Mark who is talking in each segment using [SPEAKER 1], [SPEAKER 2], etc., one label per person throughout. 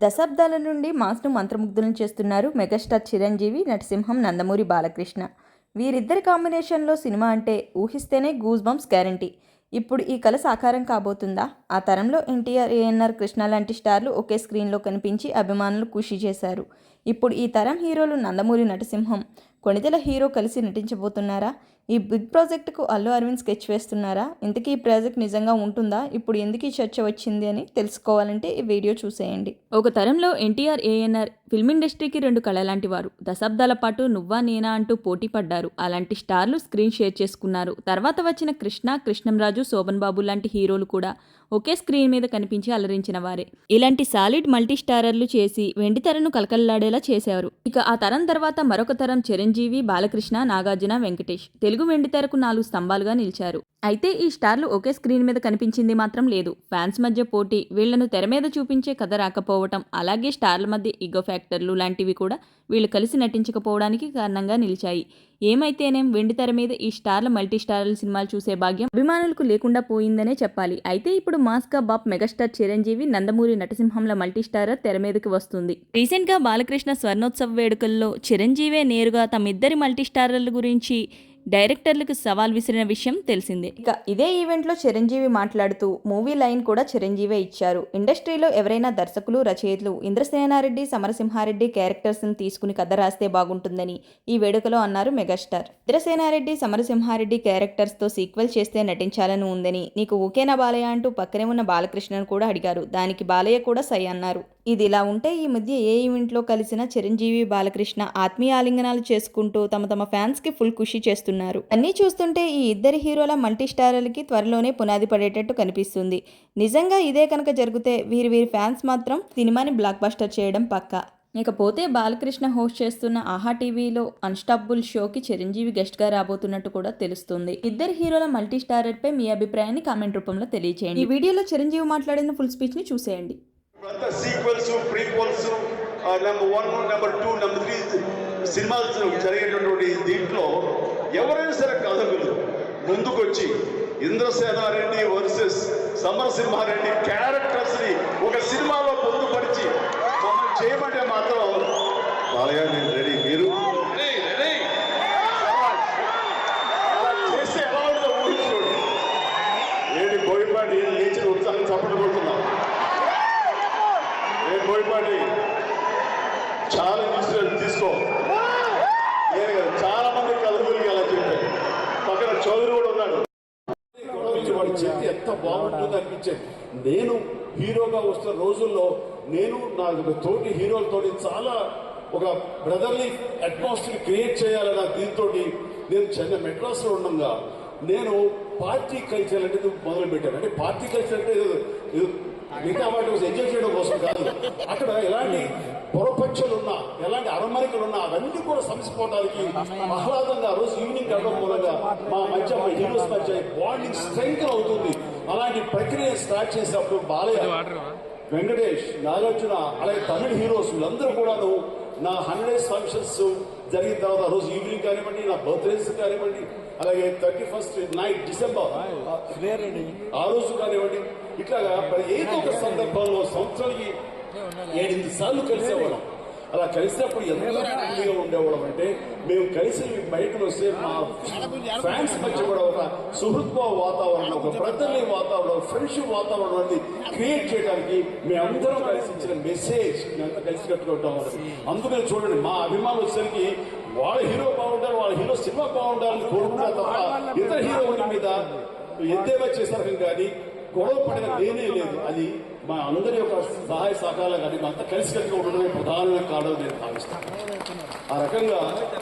[SPEAKER 1] దశాబ్దాల నుండి మాస్ను మంత్రముగ్ధులను చేస్తున్నారు మెగాస్టార్ చిరంజీవి నటసింహం నందమూరి బాలకృష్ణ. వీరిద్దరి కాంబినేషన్లో సినిమా అంటే ఊహిస్తేనే గూజ్ బంప్స్ గ్యారంటీ. ఇప్పుడు ఈ కళ సాకారం కాబోతుందా? ఆ తరంలో ఎన్టీఆర్ ఏఎన్ఆర్ కృష్ణ లాంటి స్టార్లు ఒకే స్క్రీన్లో కనిపించి అభిమానులు ఖుషి చేశారు. ఇప్పుడు ఈ తరం హీరోలు నందమూరి నటసింహం. కొణిదెల హీరో కలిసి నటించబోతున్నారా? ఈ బిగ్ ప్రాజెక్టుకు అల్లు అరవింద్ స్కెచ్ వేస్తున్నారా? ఇంతకీ ఈ ప్రాజెక్ట్ నిజంగా ఉంటుందా? ఇప్పుడు ఎందుకు ఈ చర్చ వచ్చింది అని తెలుసుకోవాలంటే ఈ వీడియో చూసేయండి. ఒక తరంలో ఎన్టీఆర్ ఏఎన్ఆర్ ఫిల్మ్ ఇండస్ట్రీకి రెండు కళ లాంటి వారు దశాబ్దాల పాటు నువ్వా నేనా అంటూ పోటీ పడ్డారు. అలాంటి స్టార్లు స్క్రీన్ షేర్ చేసుకున్నారు. తర్వాత వచ్చిన కృష్ణ కృష్ణంరాజు శోభన్ బాబు లాంటి హీరోలు కూడా ఒకే స్క్రీన్ మీద కనిపించి అలరించిన వారే. ఇలాంటి సాలిడ్ మల్టీ స్టారర్లు చేసి వెండి తెరను కలకల్లాడేలా చేశారు ఇక ఆ తరం తర్వాత మరొక తరం చిరంజీవి బాలకృష్ణ నాగార్జున వెంకటేష్ తెలుగు వెండి తెరకు నాలుగు స్తంభాలుగా నిలిచారు. అయితే ఈ స్టార్లు ఒకే స్క్రీన్ మీద కనిపించింది మాత్రం లేదు. ఫ్యాన్స్ మధ్య పోటీ వీళ్ళను తెర మీద చూపించే కథ రాకపోవటం అలాగే స్టార్ల మధ్య ఇగో ఫ్యాక్టర్లు లాంటివి కూడా వీళ్ళు కలిసి నటించకపోవడానికి కారణంగా నిలిచాయి. ఏమైతేనేం వెండితెర మీద ఈ స్టార్ల మల్టీ స్టార్ల సినిమాలు చూసే భాగ్యం అభిమానులకు లేకుండా పోయిందనే చెప్పాలి. అయితే ఇప్పుడు మాస్గా బాప్ మెగాస్టార్ చిరంజీవి నందమూరి నటసింహంల మల్టీ స్టారర్ తెర మీదకి వస్తుంది. రీసెంట్గా బాలకృష్ణ స్వర్ణోత్సవ వేడుకల్లో చిరంజీవే నేరుగా తమిద్దరి మల్టీ స్టారర్ల గురించి డైరెక్టర్లకు సవాల్ విసిరిన విషయం తెలిసిందే. ఇక ఇదే ఈవెంట్లో చిరంజీవి మాట్లాడుతూ మూవీ లైన్ కూడా చిరంజీవే ఇచ్చారు. ఇండస్ట్రీలో ఎవరైనా దర్శకులు రచయితలు ఇంద్రసేనారెడ్డి సమరసింహారెడ్డి క్యారెక్టర్స్ని తీసుకుని కథ రాస్తే బాగుంటుందని ఈ వేడుకలో అన్నారు మెగాస్టార్. ఇంద్రసేనారెడ్డి సమరసింహారెడ్డి క్యారెక్టర్స్తో సీక్వెల్ చేస్తే నటించాలని ఉందని నీకు ఓకేనా బాలయ్య అంటూ పక్కనే ఉన్న బాలకృష్ణను కూడా అడిగారు. దానికి బాలయ్య కూడా సై అన్నారు. ఇది ఇలా ఉంటే ఈ మధ్య ఏ ఈవెంట్లో కలిసిన చిరంజీవి బాలకృష్ణ ఆత్మీయ ఆలింగనాలు చేసుకుంటూ తమ తమ ఫ్యాన్స్కి ఫుల్ ఖుషి చేస్తున్నారు. అన్నీ చూస్తుంటే ఈ ఇద్దరి హీరోల మల్టీ స్టారర్లకి త్వరలోనే పునాది పడేటట్టు కనిపిస్తుంది. నిజంగా ఇదే కనుక జరిగితే వీరి వీరి ఫ్యాన్స్ మాత్రం సినిమాని బ్లాక్ బస్టర్ చేయడం పక్కా. ఇకపోతే బాలకృష్ణ హోస్ట్ చేస్తున్న ఆహా టీవీలో అన్స్టాపుల్ షోకి చిరంజీవి గెస్ట్గా రాబోతున్నట్టు కూడా తెలుస్తుంది. ఇద్దరు హీరోల మల్టీ స్టారర్ పై మీ అభిప్రాయాన్ని కామెంట్ రూపంలో తెలియచేయండి. ఈ వీడియోలో చిరంజీవి మాట్లాడిన ఫుల్ స్పీచ్ని చూసేయండి.
[SPEAKER 2] Sequels prequels number one number two number three సినిమాలు జరిగేటటువంటి దీంట్లో ఎవరైనా సరే కథకులు ముందుకొచ్చి ఇంద్రసేనారెడ్డి వర్సెస్ సమరసింహారెడ్డి క్యారెక్టర్స్ని ఒక సినిమాలో పొందుపరిచి మమ్మల్ని చేయమంటే మాత్రం బాలయ్య నేను రెడీ మీరు అలా చేస్తే ఎలా ఉంటుందో ఊహించుకోండి ఏంటి బోయిపాటి లేచిన ఉత్సాహం చప్పట్లు కొడుతున్నాం ఏ బోయపాటి చాలా ఇన్సిడెంట్ తీసుకో నేను కాదు, చాలా మంది కలుగురికి అలా చెప్పారు పక్కన చౌదరి కూడా ఉన్నాడు గొడవ నుంచి వాడు చెప్తే ఎంత బాగుంటుందో అనిపించేది నేను హీరోగా వస్తున్న రోజుల్లో నేను నా తోటి హీరోలతోటి చాలా ఒక బ్రదర్లీ అట్మాస్ఫియర్ క్రియేట్ చేయాలన్న దీంతో నేను చెన్నై మెడ్రాస్లో ఉండగా నేను పార్టీ కల్చర్ అనేది మొదలు పెట్టాను అంటే పార్టీ కల్చర్ అంటే మిగతా వాటి కోసం ఎంజాయ్ చేయడం కోసం కాదు. అక్కడ ఎలాంటి పొరపక్షలు ఉన్నా ఎలాంటి అరమరికలు ఉన్నా అవన్నీ కూడా సమసిపోవడానికి ఆహ్లాదంగా రోజు ఈవినింగ్ గడపడం మూలంగా మా మధ్య మా హీరోస్ మధ్య బాండింగ్ స్ట్రెంగ్ అవుతుంది. అలాంటి ప్రక్రియ స్టార్ట్ చేసినప్పుడు బాలయ్య వెంకటేష్ నాగార్జున అలాగే తమిళ హీరోస్ వీళ్ళందరూ కూడాను నా హండ్రెడ్ ఫంక్షన్స్ జరిగిన తర్వాత ఆ రోజు ఈవినింగ్ కానివ్వండి నా బర్త్డేస్ కానివ్వండి అలాగే థర్టీ ఫస్ట్ నైట్ డిసెంబర్ ఆ రోజు కానివ్వండి ఇట్లాగా ఏదో ఒక సందర్భంలో సంవత్సరానికి ఏడెనిమిది సార్లు కలిసేవాళ్ళం. అలా కలిసినప్పుడు ఎంత హ్యాపీగా ఉండేవాళ్ళం అంటే మేము కలిసి బయటకు వస్తే మా ఫ్యాన్స్ మధ్య కూడా ఒక సుహృద్భావ వాతావరణం ఒక బ్రదర్లీ వాతావరణం ఫ్రెండ్షిప్ వాతావరణాన్ని క్రియేట్ చేయడానికి మేమందరం కలిసి ఇచ్చిన మెసేజ్ మేమంతా కలిసి కట్టుకుంటాం అందుకని చూడండి మా అభిమానులు వచ్చేసరికి వాళ్ళ హీరో బాగుంటారు వాళ్ళ హీరో సినిమా బాగుండాలని కోరుకుంటారు తప్ప ఇతర హీరోల మీద ఎద్దేవా చేశారు కానీ గొడవ పడిన లేనే లేదు. అది మా అందరి యొక్క సహాయ సహకారాలు కానీ మా అంతా కలిసి కలిసి ఉండడమే ప్రధానమైన కారణం నేను భావిస్తాను ఆ రకంగా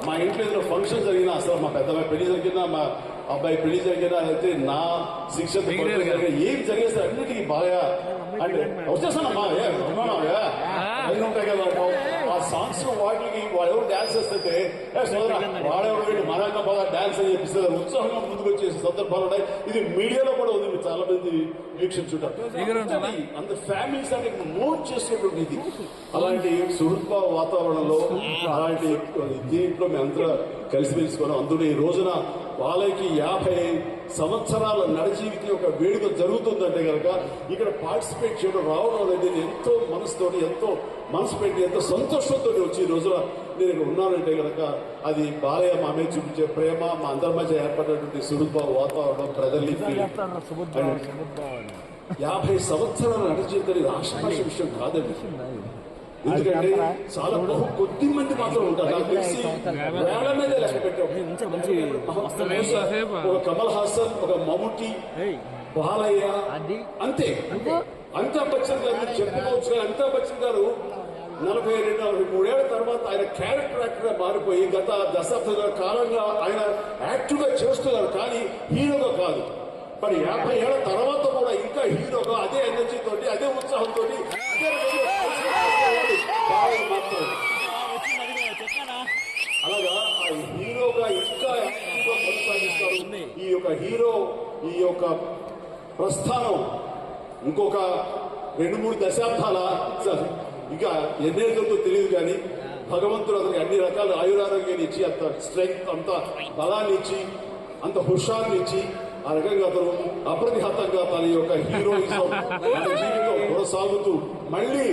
[SPEAKER 2] మా ఇంట్లో ఏదైనా ఫంక్షన్ జరిగినా అసలు మా పెద్దమ్మాయి పెళ్ళి జరిగినా మా అబ్బాయి పెళ్ళి జరిగినా అయితే నా శిక్షణ ఏం జరిగే సార్ అన్నిటికీ బాగా అంటే వచ్చేస్తానమ్మా ఏ అభిమానమా అన్నీ ఉంటాయి కదా అంటాం. సాంగ్స్ వాటికి వాళ్ళు ఎవరు డాన్స్ చేస్తుంటే ఏ సోదరా వాడెవరు వీడు? మనంగా బాగా డాన్స్ అని చెప్పిస్తారు ఉత్సాహంగా ముందుకు వచ్చేసి సందర్భాలు ఉన్నాయి. ఇది మీడియాలో కూడా ఉంది. మీరు చాలా మంది వీక్షించుంటారు అంత ఫ్యామిలీస్ అంటే మోడ్ చేసేటువంటి ఇది. అలాంటి సుహృద్భావ వాతావరణంలో అలాంటి దీంట్లో మేము అందరూ కలిసి మెలుసుకోవడం అందులో ఈ రోజున వాళ్ళకి యాభై సంవత్సరాల నడజీవిత ఈ యొక్క వేడుక జరుగుతుందంటే కనుక ఇక్కడ పార్టిసిపేట్ చేయడం రావడం అనేది నేను ఎంతో మనసుతోటి ఎంతో మనసు పెట్టి ఎంతో సంతోషంతో వచ్చి ఈ రోజున నేను ఇక్కడ ఉన్నానంటే కనుక అది బాలయ్య మా మీద చూపించే ప్రేమ మా అందరి మధ్య ఏర్పడినటువంటి సురుభ వాతావరణం ప్రజల్ని యాభై సంవత్సరాల నడిచేతని రాష్ట్రాల విషయం కాదండి. ఎందుకంటే చాలా బహు కొద్ది మంది మాత్రం ఉంటారు. నాకు తెలిసి వేల మీద లెక్క పెట్టాం ఒక కమల్ హాసన్ ఒక మమ్ముటి బాలయ్య. అంతే. అమితాబ్ బచ్చన్ గారు చెప్పుకోవచ్చు అమితాబ్ బచ్చన్ గారు నలభై రెండు నలభై మూడేళ్ళ తర్వాత ఆయన క్యారెక్టర్ యాక్టర్గా మారిపోయి గత దశాబ్దాల కాలంగా ఆయన యాక్టివ్గా చేస్తున్నారు. కానీ హీరోగా కాదు. మరి యాభై ఏళ్ళ తర్వాత కూడా ఇంకా హీరోగా అదే ఎనర్జీ తోటి అదే ఉత్సాహంతో అదే బాలయ్య మాత్రం అలాగా ఆ హీరోగా ఇంకా యాక్టివ్గా కొనసాగిస్తారు ఈ యొక్క హీరో ఈ యొక్క ప్రస్థానం ఇంకొక రెండు మూడు దశాబ్దాల ఇంకా ఇంకా ఎన్నేళ్ళతో తెలియదు కానీ భగవంతుడు అతనికి అన్ని రకాల ఆయురారోగ్యాన్ని ఇచ్చి అంత స్ట్రెంగ్త్ అంత బలాన్ని ఇచ్చి అంత హుషాన్ని ఇచ్చి ఆ రకంగా అతను అప్రతిహతంగా తన యొక్క హీరోయిజం జీవితం కొనసాగుతూ మళ్ళీ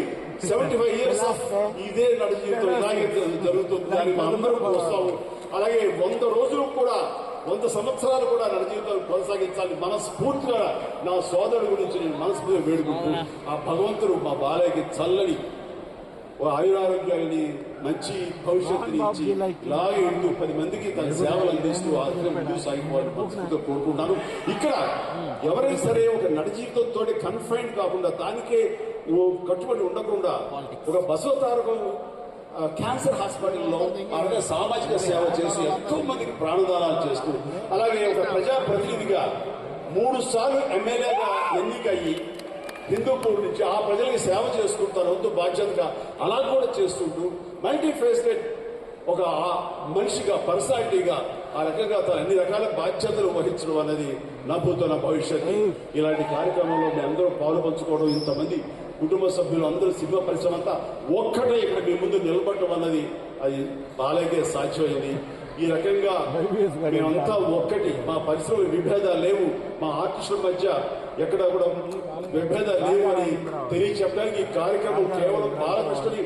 [SPEAKER 2] సెవెంటీ ఫైవ్ ఇయర్స్ ఆఫ్ ఇదే నడు జీవితం ఇలాగే జరుగుతుంది దానికి అందరూ వస్తాము. అలాగే వంద రోజులు కూడా వంద సంవత్సరాలు కూడా నడు జీవితం కొనసాగించాలని మనస్ఫూర్తిగా నా సోదరుడు గురించి నేను మనస్ఫూర్తిగా వేడుకుంటూ ఆ భగవంతుడు మా బాలయ్యకి చల్లని ఓ ఆయురారోగ్యాలని మంచి భవిష్యత్తుని ఇచ్చి ఇలాగే ఉంటూ పది మందికి తన సేవలు అందిస్తూ ఆశ్రయం ముందుకు సాగిపోవాలని మనస్ఫూర్తిగా కోరుకుంటున్నాను. ఇక్కడ ఎవరైనా సరే ఒక నడి జీవితంతో కన్ఫైన్ కాకుండా దానికే కట్టుబడి ఉండకుండా ఒక బసవతారకం క్యాన్సర్ హాస్పిటల్లో అలాగే సామాజిక సేవ చేసి ఎంతో మందికి ప్రాణదానాలు చేస్తూ. అలాగే ఒక ప్రజాప్రతినిధిగా మూడు సార్లు ఎమ్మెల్యేగా ఎన్నికయ్యి హిందూపూర్ నుంచి ఆ ప్రజలకి సేవ చేసుకుంటూ తన వంతు బాధ్యతగా అలా కూడా చేస్తుంటూ మల్టీ ఫేస్టెడ్ ఒక మనిషిగా పర్సనాలిటీగా ఆ రకంగా తన అన్ని రకాల బాధ్యతలు వహించడం అనేది నమ్ముతున్న భవిష్యత్తు. ఇలాంటి కార్యక్రమంలో మీ అందరూ పాలు పంచుకోవడం ఇంతమంది కుటుంబ సభ్యులు అందరూ సినిమా పరిశ్రమ అంతా ఒక్కటే ఇక్కడ మీ ముందు నిలబడటం అన్నది అది బాలయ్యకే సాధ్యమైంది. ఈ రకంగా మేమంతా ఒక్కటి మా పరిశ్రమ విభేదాలు లేవు మా ఆర్టిస్టుల మధ్య ఎక్కడ కూడా విభేదాలు లేవు అని తెలియచెప్పడానికి ఈ కార్యక్రమం కేవలం బాలకృష్ణని